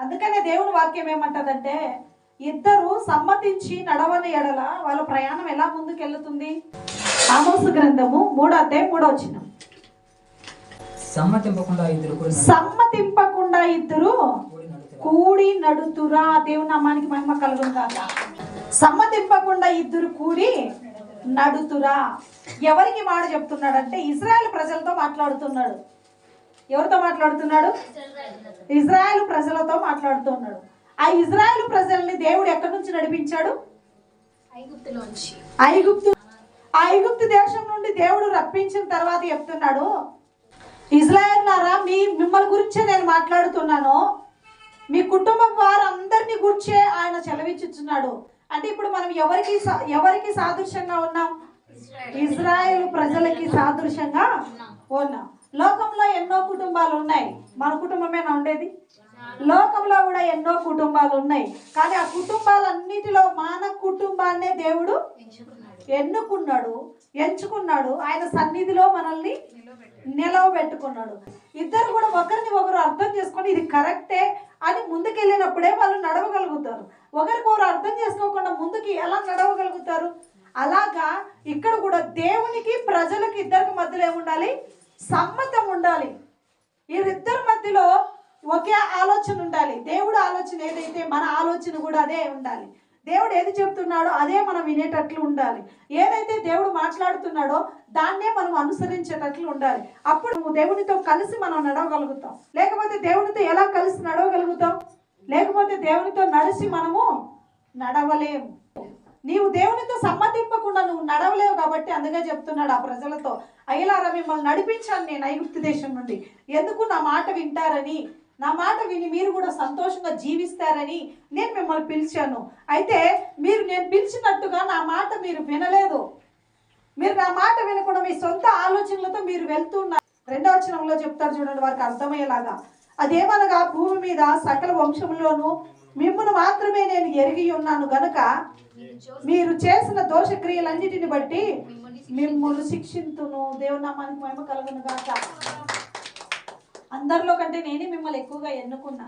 అందుకనే దేవుని వాక్యం ఏమంటదంటే ఇద్దరు సమ్మతించి నడవని ఎడల వాళ్ళ ప్రయాణం ఎలా ముందుకెళ్తుంది ఆమోసు గ్రంథము మూడో అధ్యాయం మూడో వచ్చిన సమ్మతింపకుండా ఇద్దరు కూడా సమ్మతింపకుండా ఇద్దరు కూడి నడుతురా దేవుని నామానికి మహిమ కలుగును కాక సమ్మతింపకుండా ఇద్దరు కూడి నడుతురా. ఎవరికి మాట చెప్తున్నాడంటే ఇజ్రాయెల్ ప్రజలతో మాట్లాడుతున్నాడు. ఎవరితో మాట్లాడుతున్నాడు? ఇజ్రాయెల్ ప్రజలతో మాట్లాడుతున్నాడు ఆ ఇజ్రాయెల్ ప్రజల్ని దేవుడు ఎక్కడి నుంచి నడిపించాడు? ఐగుప్తు ఐగుప్తు దేశం నుండి దేవుడు రప్పించిన తర్వాత చెప్తున్నాడు ఇజ్రాయెల్లారా మీ మిమ్మల్ని గురించే నేను మాట్లాడుతున్నాను. మీ కుటుంబం వారందరినీ గురించే ఆయన చెలవిచ్చుచున్నాడు. అంటే ఇప్పుడు మనం ఎవరికి ఎవరికి సాదృశ్యంగా ఉన్నాం? ఇజ్రాయెల్. ప్రజలకి సాదృశ్యంగా ఉన్నాం. లోకంలో ఎన్నో కుటుంబాలు ఉన్నాయి మన కుటుంబమేనా ఉండేది? లోకంలో కూడా ఎన్నో కుటుంబాలు ఉన్నాయి కానీ ఆ కుటుంబాలన్నిటిలో మన కుటుంబాన్నే దేవుడు ఎన్నుకున్నాడు ఎంచుకున్నాడు. ఆయన సన్నిధిలో మనల్ని నిలవబెట్టుకున్నాడు. ఇద్దరు కూడా ఒకరిని ఒకరు అర్థం చేసుకొని ఇది కరెక్టే అని ముందుకెళ్ళినప్పుడే వాళ్ళు నడవగలుగుతారు. ఒకరికొకరు అర్థం చేసుకోకుండా ముందుకి ఎలా నడవగలుగుతారు? అలాగా ఇక్కడ కూడా దేవునికి ప్రజలకు ఇద్దరికి మధ్యలో ఏముండాలి? సమ్మతం ఉండాలి. వీరిద్దరి మధ్యలో ఒకే ఆలోచన ఉండాలి. దేవుడు ఆలోచన ఏదైతే మన ఆలోచన కూడా అదే ఉండాలి. దేవుడు ఏది చెప్తున్నాడో అదే మనం వినేటట్లు ఉండాలి. ఏదైతే దేవుడు మాట్లాడుతున్నాడో దాన్నే మనం అనుసరించేటట్లు ఉండాలి. అప్పుడు దేవునితో కలిసి మనం నడవగలుగుతాం. లేకపోతే దేవునితో ఎలా కలిసి నడవగలుగుతాం? లేకపోతే దేవునితో నడిచి మనము నడవలేము. నీవు దేవునితో సమ్మతింపకుండా నువ్వు నడవలేవు కాబట్టి అందుకే చెప్తున్నాడు ఆ ప్రజలతో అయ్యలారా మిమ్మల్ని నడిపించాను నేను ఐగుప్తి దేశం నుండి. ఎందుకు నా మాట వింటారని? నా మాట విని మీరు కూడా సంతోషంగా జీవిస్తారని నేను మిమ్మల్ని పిలిచాను. అయితే మీరు నేను పిలిచినట్టుగా నా మాట మీరు వినలేదు. మీరు నా మాట వినకుండా మీ సొంత ఆలోచనలతో మీరు వెళ్తున్నారు రెండవ వచనంలో చెప్తారు చూడండి వారికి అర్థమయ్యేలాగా. అదేమనగా భూమి మీద సకల వంశంలోనూ మిమ్మల్ని మాత్రమే నేను ఎరిగి ఉన్నాను గనుక మీరు చేసిన దోషక్రియలన్నిటిని బట్టి మిమ్మల్ని శిక్షింతును. దేవునామానికి మహిమ కలుగును గాక. అందరిలో కంటే నేనే మిమ్మల్ని ఎక్కువగా ఎన్నుకున్నా.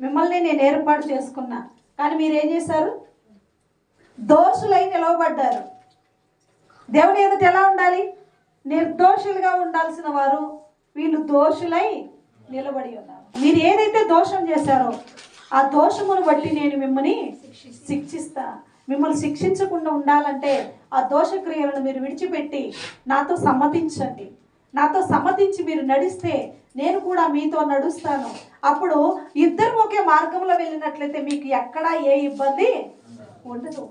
మిమ్మల్ని నేను ఏర్పాటు చేసుకున్నా. కానీ మీరు ఏం చేశారు? దోషులై నిలవబడ్డారు. దేవుని ఎదుట ఎలా ఉండాలి? నిర్దోషులుగా ఉండాల్సిన వారు వీళ్ళు దోషులై నిలబడి ఉన్నారు. మీరు ఏదైతే దోషం చేశారో ఆ దోషమును బట్టి నేను మిమ్మల్ని శిక్షిస్తా. మిమ్మల్ని శిక్షించకుండా ఉండాలంటే ఆ దోషక్రియలను మీరు విడిచిపెట్టి నాతో సమ్మతించండి. నాతో సమ్మతించి మీరు నడిస్తే నేను కూడా మీతో నడుస్తాను. అప్పుడు ఇద్దరు ఒకే మార్గంలో వెళ్ళినట్లయితే మీకు ఎక్కడా ఏ ఇబ్బంది ఉండదు.